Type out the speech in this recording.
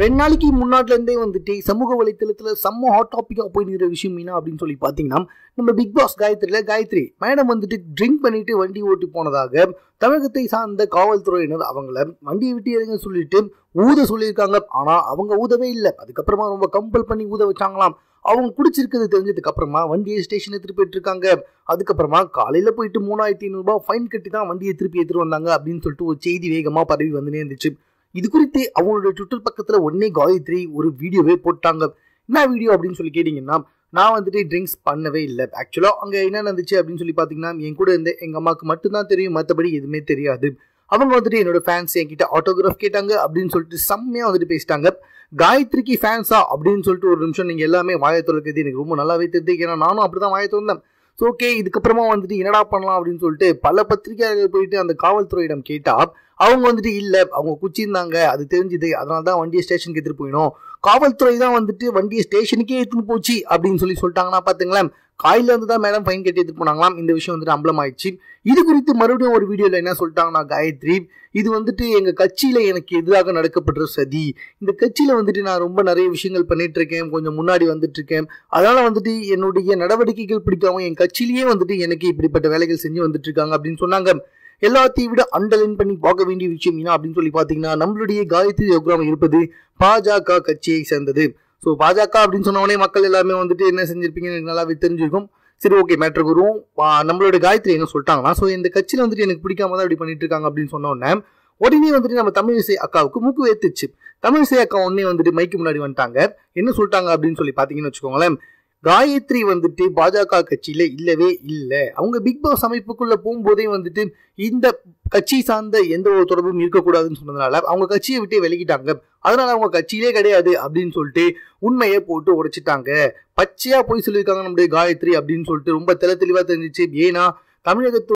ரெண்டு நாளைக்கு முன்னாடிலேருந்தே வந்துட்டு சமூக வலைத்தளத்தில் செம்ம ஹாட் டாப்பிக்காக போயிருக்கிற விஷயம் என்ன அப்படின்னு சொல்லி பார்த்தீங்கன்னா நம்ம பிக் பாஸ் காயத்ரியில் காயத்ரி மேடம் வந்துட்டு ட்ரிங்க் பண்ணிட்டு வண்டி ஓட்டி போனதாக தமிழகத்தை சார்ந்த காவல்துறையினர் அவங்கள வண்டியை விட்டு இறங்க சொல்லிட்டு ஊத சொல்லியிருக்காங்க. ஆனால் அவங்க ஊதவே இல்லை. அதுக்கப்புறமா ரொம்ப கம்பல் பண்ணி ஊத வச்சாங்களாம். அவங்க குடிச்சிருக்கிறது தெரிஞ்சதுக்கு அப்புறமா வண்டியை ஸ்டேஷனை திருப்பி இருக்காங்க அதுக்கப்புறமா காலையில் போயிட்டு மூணாயிரத்தி ஐநூறுரூபா ஃபைன் கட்டி தான் வண்டியை திருப்பி எடுத்துகிட்டு வந்தாங்க அப்படின்னு சொல்லிட்டு ஒரு செய்தி வேகமாக பரவி வந்துனே இருந்துச்சு. இது குறித்து அவங்களோட ட்விட்டர் பக்கத்தில் ஒன்னே காயத்ரி ஒரு வீடியோவே போட்டாங்க. என்ன வீடியோ அப்படின்னு சொல்லி கேட்டிங்கன்னா நான் வந்துட்டு ட்ரிங்க்ஸ் பண்ணவே இல்லை. ஆக்சுவலாக அங்கே என்ன நடந்துச்சு அப்படின்னு சொல்லி பார்த்தீங்கன்னா என் கூட இருந்த எங்கள் அம்மாவுக்கு மட்டும்தான் தெரியும் மற்றபடி எதுவுமே தெரியாது. அவங்க வந்துட்டு என்னோட ஃபேன்ஸ் என்கிட்ட ஆட்டோகிராஃப் கேட்டாங்க அப்படின்னு சொல்லிட்டு செம்மையாக வந்துட்டு பேசிட்டாங்க. காயத்ரிக்கு ஃபேன்ஸா அப்படின்னு சொல்லிட்டு ஒரு நிமிஷம் நீங்கள் எல்லாமே வாயை திறக்கிறது எனக்கு ரொம்ப நல்லாவே தெரியுது. ஏன்னா நானும் அப்படி தான் வாயை திறந்தேன். ஸோ ஓகே இதுக்கப்புறமா வந்துட்டு என்னடா பண்ணலாம் அப்படின்னு சொல்லிட்டு பல பத்திரிகையாளர்கள் போயிட்டு அந்த காவல்துறையிடம் கேட்டா அவங்க வந்துட்டு இல்லை அவங்க குச்சிருந்தாங்க அது தெரிஞ்சுது அதனால தான் வண்டியை ஸ்டேஷனுக்கு எடுத்துகிட்டு போயிடும் காவல்துறை தான் வந்துட்டு வண்டியை ஸ்டேஷனுக்கே எடுத்துன்னு போச்சு அப்படின்னு சொல்லி சொல்லிட்டாங்கன்னா பார்த்துங்களேன் காயில இருந்து தான் மேடம் ஃபைன் கட்டி எடுத்துட்டு போனாங்களாம். இந்த விஷயம் வந்துட்டு அம்பலம் ஆயிடுச்சு இது குறித்து மறுபடியும் ஒரு வீடியோல என்ன சொல்லிட்டாங்கன்னா காயத்ரி இது வந்துட்டு எங்க கட்சியில எனக்கு எதிராக நடக்கப்படுற சதி. இந்த கட்சியில வந்துட்டு நான் ரொம்ப நிறைய விஷயங்கள் பண்ணிட்டு இருக்கேன். கொஞ்சம் முன்னாடி வந்துட்டு இருக்கேன். அதனால வந்துட்டு என்னுடைய நடவடிக்கைகள் பிடிக்காம என் கட்சியிலேயே வந்துட்டு எனக்கு இப்படிப்பட்ட வேலைகள் செஞ்சு வந்துட்டு இருக்காங்க அப்படின்னு சொன்னாங்க. எல்லாத்தையும் விட அண்டர்லைன் பண்ணி பார்க்க வேண்டிய விஷயம் என்ன அப்படின்னு சொல்லி பார்த்தீங்கன்னா நம்மளுடைய காயத்ரி யோகிராம் இருப்பது பாஜக கட்சியை சேர்ந்தது. ஸோ பாஜக அப்படின்னு சொன்னவொடனே மக்கள் எல்லாமே வந்துட்டு என்ன செஞ்சிருப்பீங்கன்னு எனக்கு நல்லாவே தெரிஞ்சிருக்கும். சரி ஓகே மேட்ரு வருவோம் நம்மளோட காயத்ரி என்ன சொல்லிட்டாங்கன்னா ஸோ இந்த கட்சியில் வந்துட்டு எனக்கு பிடிக்காம தான் இப்படி பண்ணிட்டு இருக்காங்க அப்படின்னு சொன்ன உடனே உடனே வந்துட்டு நம்ம தமிழிசை அக்காவுக்கு மூக்கு வேத்துச்சு. தமிழிசை அக்கா உடனே வந்துட்டு மைக்கு முன்னாடி வந்துட்டாங்க. என்ன சொல்லிட்டாங்க அப்படின்னு சொல்லி பார்த்தீங்கன்னு வச்சுக்கோங்களேன் காயத்ரி வந்துட்டு பாஜக கட்சியில இல்லவே இல்லை. அவங்க பிக் பாஸ் அமைப்புக்குள்ள போகும்போதே வந்துட்டு இந்த கட்சி சார்ந்த எந்த ஒரு தொடர்பும் இருக்கக்கூடாதுன்னு சொன்னதுனால அவங்க கட்சியை விட்டு விலகிட்டாங்க. அதனால அவங்க கட்சியிலே கிடையாது அப்படின்னு சொல்லிட்டு உண்மையை போட்டு உடைச்சிட்டாங்க. பச்சையா போய் சொல்லியிருக்காங்க நம்முடைய காயத்ரி அப்படின்னு சொல்லிட்டு ரொம்ப தெல தெளிவா தெரிஞ்சிச்சு. ஏன்னா தமிழகத்து